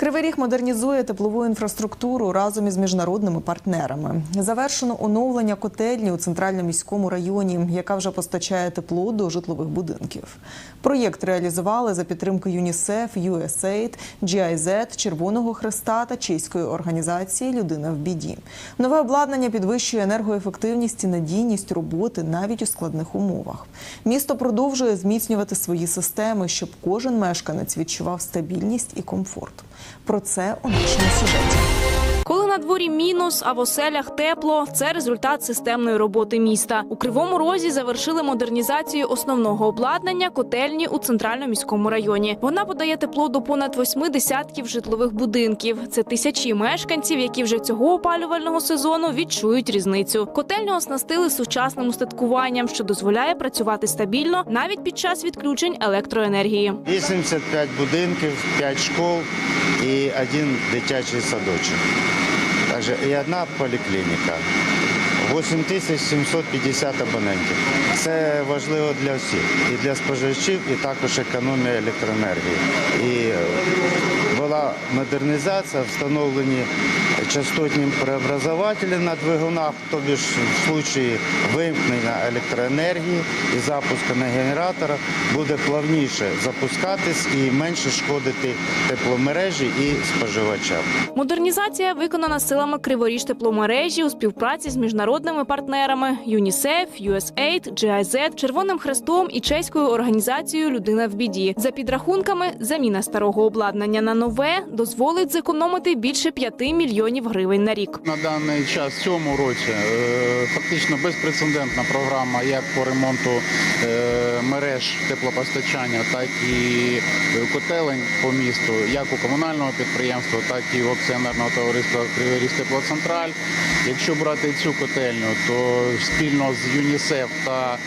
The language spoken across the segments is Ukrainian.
Кривий Ріг модернізує теплову інфраструктуру разом із міжнародними партнерами. Завершено оновлення котельні у центральному міському районі, яка вже постачає тепло до житлових будинків. Проєкт реалізували за підтримки ЮНІСЕФ, USAID, GIZ, Червоного Хреста та чеської організації Людина в біді. Нове обладнання підвищує енергоефективність і надійність роботи навіть у складних умовах. Місто продовжує зміцнювати свої системи, щоб кожен мешканець відчував стабільність і комфорт. Про це у нашому сюжеті. На дворі мінус, а в оселях тепло, це результат системної роботи міста. У Кривому Розі завершили модернізацію основного обладнання котельні у центральному міському районі. Вона подає тепло до понад восьми десятків житлових будинків. Це тисячі мешканців, які вже цього опалювального сезону відчують різницю. Котельню оснастили сучасним устаткуванням, що дозволяє працювати стабільно навіть під час відключень електроенергії. 85 будинків, 5 школ і один дитячий садочок. Також і одна поліклініка. 8750 абонентів. Це важливо для всіх. І для споживачів, і також економія електроенергії. І була модернізація, встановлені частотні преобразователі на двигунах, тобі ж в случаї вимкнення електроенергії і запуску на генераторах буде плавніше запускатись і менше шкодити тепломережі і споживачам. Модернізація виконана силами Криворіж тепломережі у співпраці з міжнародними партнерами ЮНІСЕФ, USAID, GIZ, Червоним Хрестом і чеською організацією Людина в біді. За підрахунками, заміна старого обладнання на нове дозволить зекономити більше 5 мільйонів гривень на рік. На даний час в цьому році е, фактично безпрецедентна програма як по ремонту е, мереж теплопостачання, так і е, котелень по місту, як у комунального підприємства, так і у акціонерного товариства Кривий Теплоцентраль. Якщо брати цю котельню, то спільно з ЮНІСЕФ та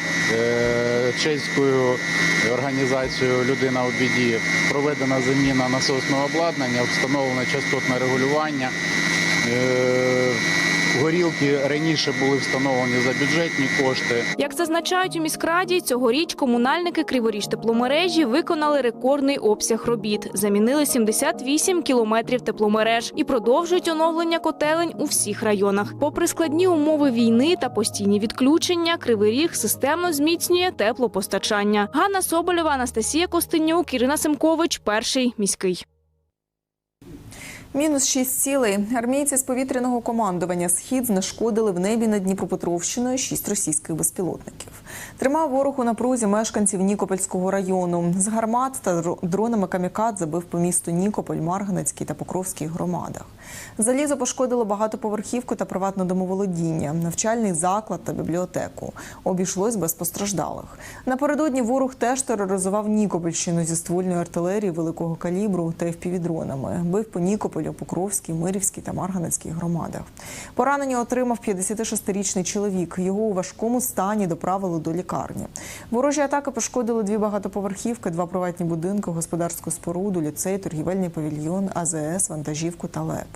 чеською організацією Людина у біді проведена заміна насосного обладнання, встановлено частотне регулювання. Е, Горілки раніше були встановлені за бюджетні кошти. Як зазначають у міськраді, цьогоріч комунальники Криворіж тепломережі виконали рекордний обсяг робіт. Замінили 78 кілометрів тепломереж і продовжують оновлення котелень у всіх районах. Попри складні умови війни та постійні відключення, Кривий Ріг системно зміцнює теплопостачання. Ганна Соболєва, Анастасія Костенюк, Ірина Семкович, перший міський. Мінус 6 цілей. Армійці з повітряного командування Схід знешкодили в небі над Дніпропетровщиною шість російських безпілотників. Тримав ворог у напрузі мешканців Нікопольського району. З гармат та дронами камікад забив по місту Нікополь, Марганецький та Покровський громадах. Залізо пошкодило багатоповерхівку та приватне домоволодіння, навчальний заклад та бібліотеку. Обійшлось без постраждалих. Напередодні ворог теж тероризував Нікопольщину зі ствольної артилерії великого калібру та FPV-дронами. Бив по Нікополю, Покровській, Мирівській та Марганецькій громадах. Поранення отримав 56-річний чоловік. Його у важкому стані доправили до лікарні. Ворожі атаки пошкодили дві багатоповерхівки, два приватні будинки, господарську споруду, ліцей, торгівельний павільйон, АЗС, вантажівку та ЛЕП.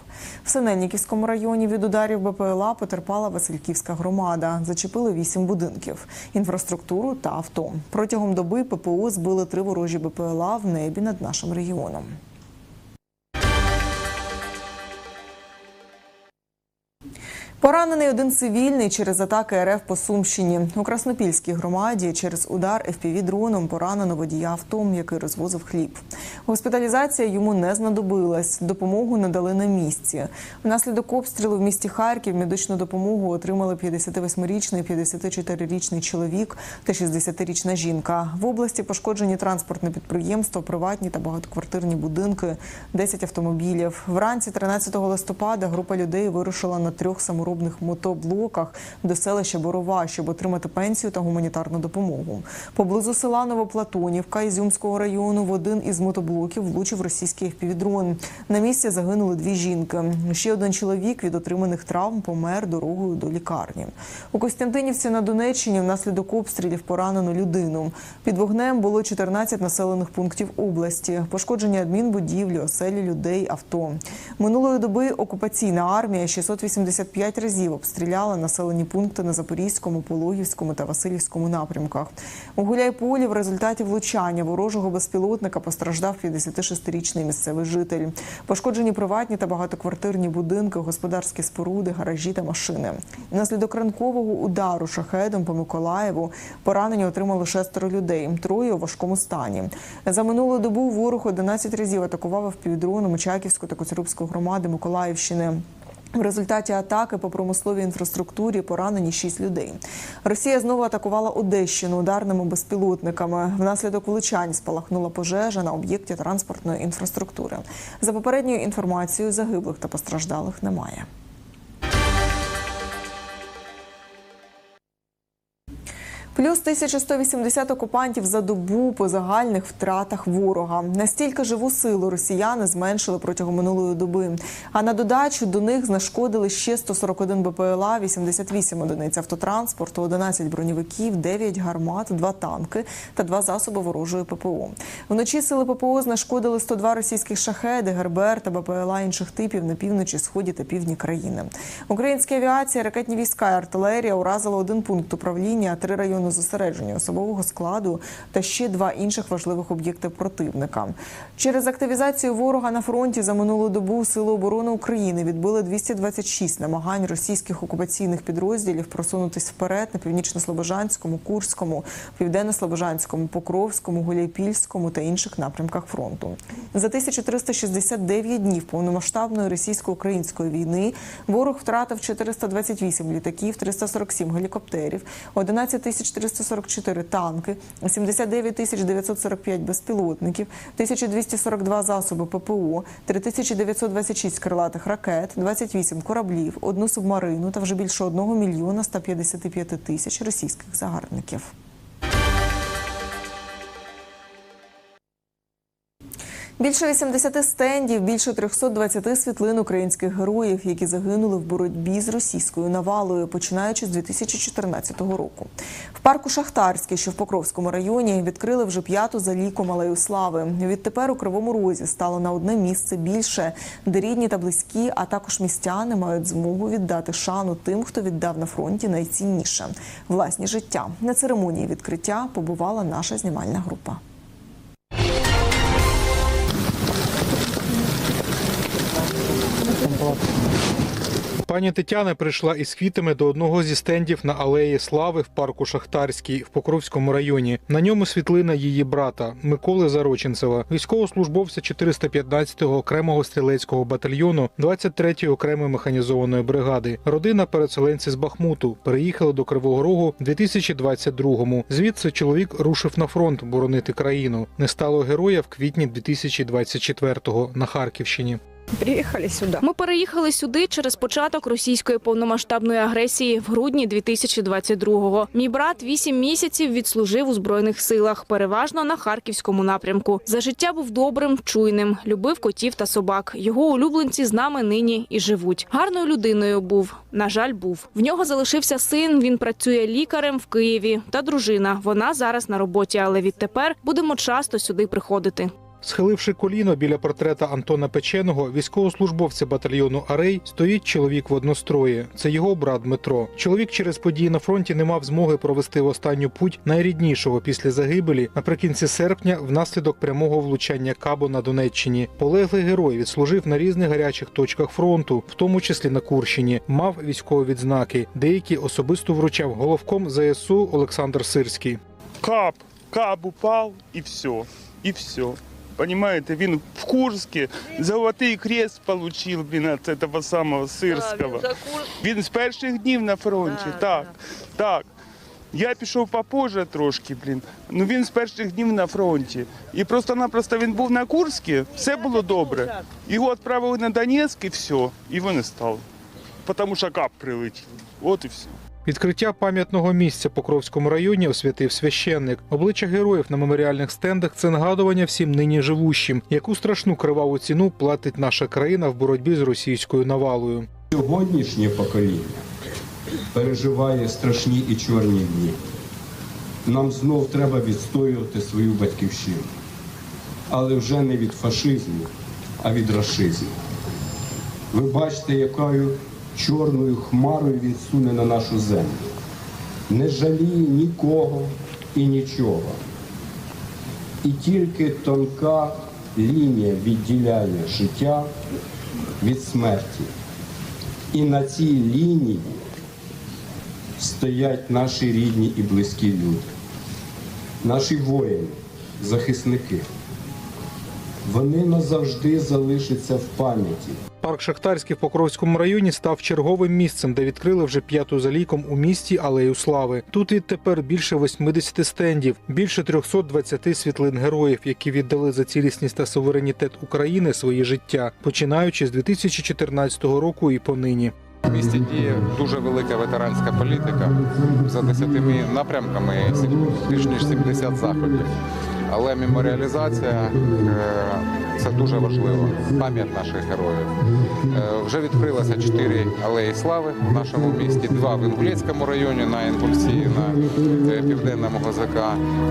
В Синельниківському районі від ударів БПЛА потерпала Васильківська громада. Зачепили вісім будинків, інфраструктуру та авто. Протягом доби ППО збили три ворожі БПЛА в небі над нашим регіоном. Поранений один цивільний через атаки РФ по Сумщині. У Краснопільській громаді через удар ФПВ-дроном поранено водія авто, який розвозив хліб. Госпіталізація йому не знадобилась. Допомогу надали на місці. Внаслідок обстрілу в місті Харків медичну допомогу отримали 58-річний, 54-річний чоловік та 60-річна жінка. В області пошкоджені транспортне підприємство, приватні та багатоквартирні будинки, 10 автомобілів. Вранці 13 листопада група людей вирушила на трьох саморобних саморобних мотоблоках до селища Борова, щоб отримати пенсію та гуманітарну допомогу. Поблизу села Новоплатонівка Ізюмського району в один із мотоблоків влучив російський FPV-дрон. На місці загинули дві жінки. Ще один чоловік від отриманих травм помер дорогою до лікарні. У Костянтинівці на Донеччині внаслідок обстрілів поранено людину. Під вогнем було 14 населених пунктів області. Пошкоджені адмінбудівлі, оселі людей, авто. Минулої доби окупаційна армія 685 разів обстріляла населені пункти на Запорізькому, Пологівському та Васильівському напрямках. У Гуляйполі в результаті влучання ворожого безпілотника постраждав 56-річний місцевий житель. Пошкоджені приватні та багатоквартирні будинки, господарські споруди, гаражі та машини. Внаслідок ранкового удару шахедом по Миколаєву поранені отримали шестеро людей, троє у важкому стані. За минулу добу ворог 11 разів атакував впівдроном Очаківську та Коцюрубську громади Миколаївщини. В результаті атаки по промисловій інфраструктурі поранені шість людей. Росія знову атакувала Одещину ударними безпілотниками. Внаслідок влучань спалахнула пожежа на об'єкті транспортної інфраструктури. За попередньою інформацією, загиблих та постраждалих немає. Плюс 1180 окупантів за добу по загальних втратах ворога. Настільки живу силу росіяни зменшили протягом минулої доби. А на додачу до них знешкодили ще 141 БПЛА, 88 одиниць автотранспорту, 11 броньовиків, 9 гармат, 2 танки та 2 засоби ворожої ППО. Вночі сили ППО знешкодили 102 російських шахеди, ГРБР та БПЛА інших типів на півночі, сході та півдні країни. Українська авіація, ракетні війська і артилерія уразили один пункт управління, три райони зосередження особового складу та ще два інших важливих об'єкти противника. Через активізацію ворога на фронті за минулу добу Сили оборони України відбили 226 намагань російських окупаційних підрозділів просунутись вперед на північно-слобожанському, Курському, південно-слобожанському, Покровському, Гуляйпільському та інших напрямках фронту. За 1369 днів повномасштабної російсько-української війни ворог втратив 428 літаків, 347 гелікоптерів, 11 тисяч 444 танки, 79 тисяч 945 безпілотників, 1242 засоби ППО, 3926 крилатих ракет, 28 кораблів, одну субмарину та вже більше 1 мільйона 155 тисяч російських загарбників. Більше 80 стендів, більше 320 світлин українських героїв, які загинули в боротьбі з російською навалою, починаючи з 2014 року. В парку Шахтарський, що в Покровському районі, відкрили вже п'яту за ліком алею слави. Відтепер у Кривому Розі стало на одне місце більше, де рідні та близькі, а також містяни мають змогу віддати шану тим, хто віддав на фронті найцінніше власні життя. На церемонії відкриття побувала наша знімальна група. Пані Тетяна прийшла із квітами до одного зі стендів на алеї Слави в парку Шахтарський в Покровському районі. На ньому світлина її брата Миколи Зароченцева, військовослужбовця 415-го окремого стрілецького батальйону 23-ї окремої механізованої бригади. Родина переселенці з Бахмуту переїхали до Кривого Рогу в 2022-му. Звідси чоловік рушив на фронт боронити країну. Не стало героя в квітні 2024-го на Харківщині. Приехали сюда. Ми переїхали сюди через початок російської повномасштабної агресії в грудні 2022-го. Мій брат вісім місяців відслужив у збройних силах, переважно на харківському напрямку. За життя був добрим, чуйним, любив котів та собак. Його улюбленці з нами нині і живуть. Гарною людиною був. На жаль, був. В нього залишився син. Він працює лікарем в Києві. Та дружина. Вона зараз на роботі, але відтепер будемо часто сюди приходити. Схиливши коліно біля портрета Антона Печеного, військовослужбовця батальйону Арей, стоїть чоловік в однострої. Це його брат Дмитро. Чоловік через події на фронті не мав змоги провести останню путь найріднішого після загибелі наприкінці серпня внаслідок прямого влучання кабу на Донеччині. Полеглий герой відслужив на різних гарячих точках фронту, в тому числі на Курщині. Мав військові відзнаки. Деякі особисто вручав головком ЗСУ Олександр Сирський. кап, кап упал и все, и все. Понимаете, він в Курске золотий крест получил, блин, от этого самого Сирського. Він з перших днів на фронті, так, так. Я пішов попозже трошки, блін. Ну він з перших днів на фронті. І просто-напросто він був на Курську, все було добре. Його відправили на Донецьк і все, і він не став. тому що кап прилетів. От і все. Відкриття пам'ятного місця Покровському районі освятив священник. Обличчя героїв на меморіальних стендах це нагадування всім нині живущим, яку страшну криваву ціну платить наша країна в боротьбі з російською навалою. Сьогоднішнє покоління переживає страшні і чорні дні. Нам знов треба відстоювати свою батьківщину, але вже не від фашизму, а від рашизму. Ви бачите, якою чорною хмарою він суне на нашу землю. Не жаліє нікого і нічого. І тільки тонка лінія відділяє життя від смерті. І на цій лінії стоять наші рідні і близькі люди, наші воїни, захисники. Вони назавжди залишаться в пам'яті. Парк Шахтарський в Покровському районі став черговим місцем, де відкрили вже п'яту за ліком у місті Алею Слави. Тут відтепер більше 80 стендів, більше 320 світлин героїв, які віддали за цілісність та суверенітет України свої життя, починаючи з 2014 року і понині. В місті діє дуже велика ветеранська політика за 10 напрямками більш ніж 70 заходів. Але меморіалізація е, це дуже важливо. Пам'ять наших героїв. Е, Вже відкрилося чотири алеї слави в нашому місті, два в Інгулецькому районі на Інфурсії, на е, південному ГЗК,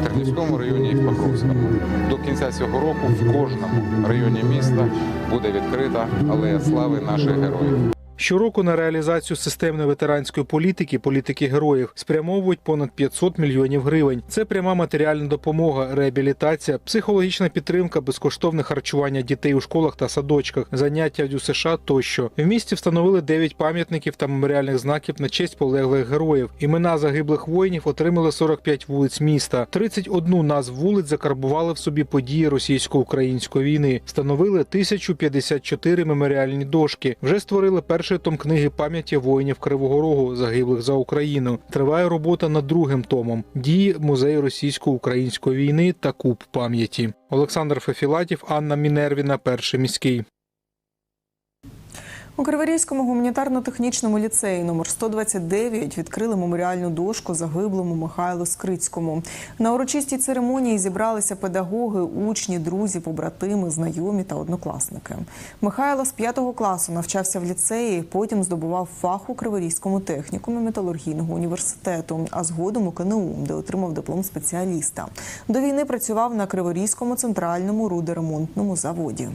в Тернівському районі і в Покровському. До кінця цього року в кожному районі міста буде відкрита алея слави наших героїв. Щороку на реалізацію системної ветеранської політики, політики героїв спрямовують понад 500 мільйонів гривень. Це пряма матеріальна допомога, реабілітація, психологічна підтримка, безкоштовне харчування дітей у школах та садочках, заняття в ДЮСШ тощо. В місті встановили 9 пам'ятників та меморіальних знаків на честь полеглих героїв. Імена загиблих воїнів отримали 45 вулиць міста. 31 назв вулиць закарбували в собі події російсько-української війни. Встановили 1054 меморіальні дошки. Вже створили перший том книги пам'яті воїнів Кривого Рогу, загиблих за Україну. Триває робота над другим томом дії музею російсько-української війни та куб пам'яті. Олександр Фефілатів, Анна Мінервіна, перший міський. У Криворізькому гуманітарно-технічному ліцеї номер 129 відкрили меморіальну дошку загиблому Михайлу Скрицькому. На урочистій церемонії зібралися педагоги, учні, друзі, побратими, знайомі та однокласники. Михайло з 5 класу навчався в ліцеї, потім здобував фах у Криворізькому технікумі металургійного університету, а згодом у КНУ, де отримав диплом спеціаліста. До війни працював на Криворізькому центральному рудоремонтному заводі.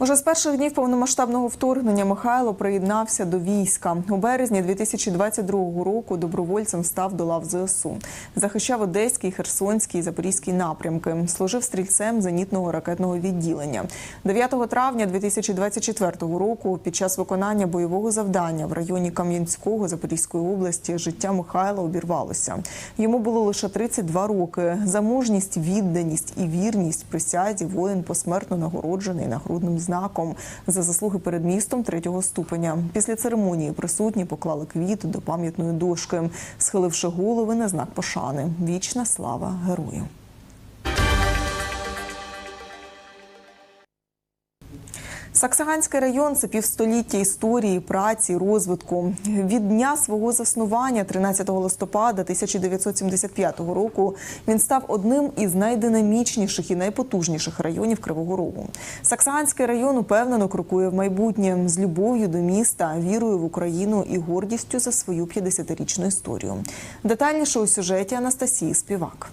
Уже з перших днів повномасштабного вторгнення Михайло приєднався до війська. У березні 2022 року добровольцем став до лав ЗСУ. Захищав Одеський, Херсонський, Запорізький напрямки. Служив стрільцем зенітного ракетного відділення. 9 травня 2024 року під час виконання бойового завдання в районі Кам'янського Запорізької області життя Михайла обірвалося. Йому було лише 32 роки. За мужність, відданість і вірність присязі воїн посмертно нагороджений нагрудним знаком за заслуги перед містом третього ступеня. Після церемонії присутні поклали квіт до пам'ятної дошки, схиливши голови на знак пошани. Вічна слава герою. Саксаганський район це півстоліття історії, праці, розвитку. Від дня свого заснування, 13 листопада 1975 року, він став одним із найдинамічніших і найпотужніших районів Кривого Рогу. Саксаганський район упевнено крокує в майбутнє з любов'ю до міста, вірою в Україну і гордістю за свою 50-річну історію. Детальніше у сюжеті Анастасії Співак.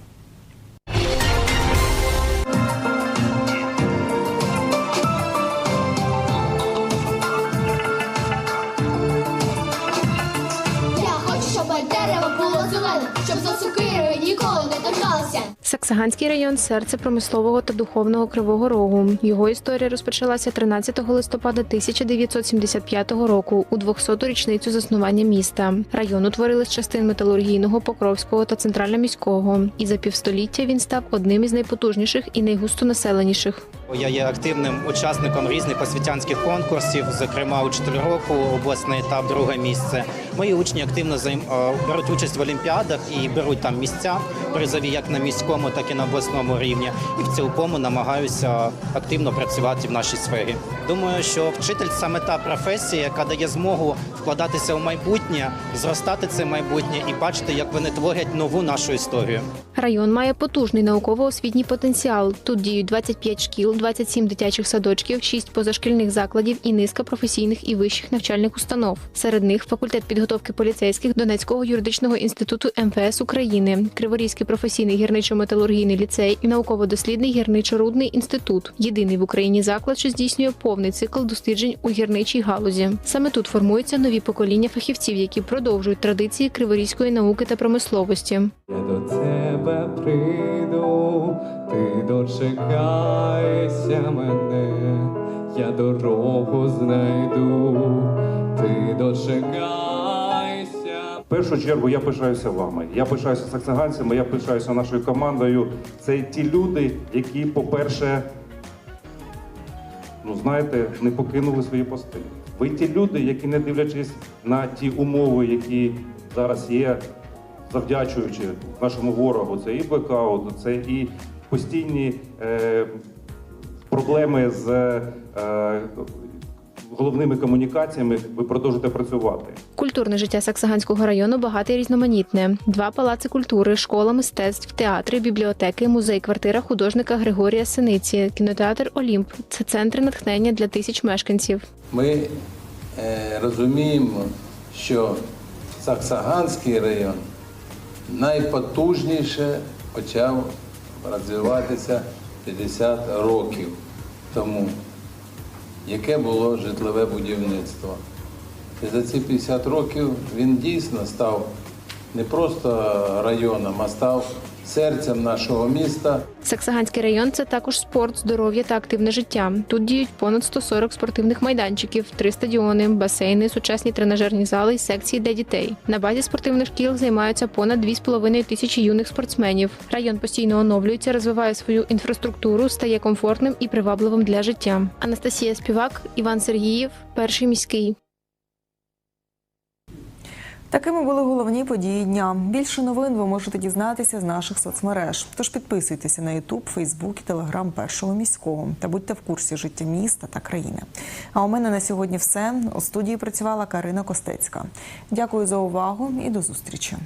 Саксаганський район серце промислового та духовного кривого рогу. Його історія розпочалася 13 листопада 1975 року у 200-ту річницю заснування міста. Район утворили з частин металургійного, покровського та центральноміського. І за півстоліття він став одним із найпотужніших і найгустонаселеніших. Я є активним учасником різних освітянських конкурсів, зокрема у 4 року обласний етап, друге місце. Мої учні активно беруть участь в олімпіадах і беруть там місця призові як на міському, так і на обласному рівні. І в цілкому намагаюся активно працювати в нашій сфері. Думаю, що вчитель саме та професія, яка дає змогу вкладатися у майбутнє, зростати це майбутнє і бачити, як вони творять нову нашу історію. Район має потужний науково-освітній потенціал. Тут діють 25 шкіл, 27 дитячих садочків, 6 позашкільних закладів і низка професійних і вищих навчальних установ. Серед них факультет підготовки поліцейських Донецького юридичного інституту МВС України, Криворізький професійний гірничо-металургійний ліцей і науково-дослідний гірничо-рудний інститут. Єдиний в Україні заклад, що здійснює повний цикл досліджень у гірничій галузі. Саме тут формуються нові покоління фахівців, які продовжують традиції криворізької науки та промисловості. Я до тебе прийду, ти дочекайся мене, я дорогу знайду, ти дочекайся. В першу чергу я пишаюся вами. Я пишаюся саксаганцями, я пишаюся нашою командою. Це ті люди, які, по-перше, ну знаєте, не покинули свої пости. Ви ті люди, які, не дивлячись на ті умови, які зараз є, завдячуючи нашому ворогу, це і блекаут, це і постійні е, проблеми з е, головними комунікаціями. Ви продовжуєте працювати. Культурне життя Саксаганського району багате і різноманітне. Два палаци культури, школа мистецтв, театри, бібліотеки, музей, квартира художника Григорія Синиці, кінотеатр Олімп. Це центри натхнення для тисяч мешканців. Ми е, розуміємо, що Саксаганський район найпотужніше почав розвиватися 50 років тому, яке було житлове будівництво. І за ці 50 років він дійсно став не просто районом, а став серцем нашого міста. Саксаганський район це також спорт, здоров'я та активне життя. Тут діють понад 140 спортивних майданчиків, три стадіони, басейни, сучасні тренажерні зали і секції для дітей. На базі спортивних шкіл займаються понад 2,5 тисячі юних спортсменів. Район постійно оновлюється, розвиває свою інфраструктуру, стає комфортним і привабливим для життя. Анастасія Співак, Іван Сергіїв, перший міський. Такими були головні події дня. Більше новин ви можете дізнатися з наших соцмереж. Тож підписуйтеся на Ютуб, Фейсбук і Телеграм першого міського та будьте в курсі життя міста та країни. А у мене на сьогодні все. У студії працювала Карина Костецька. Дякую за увагу і до зустрічі.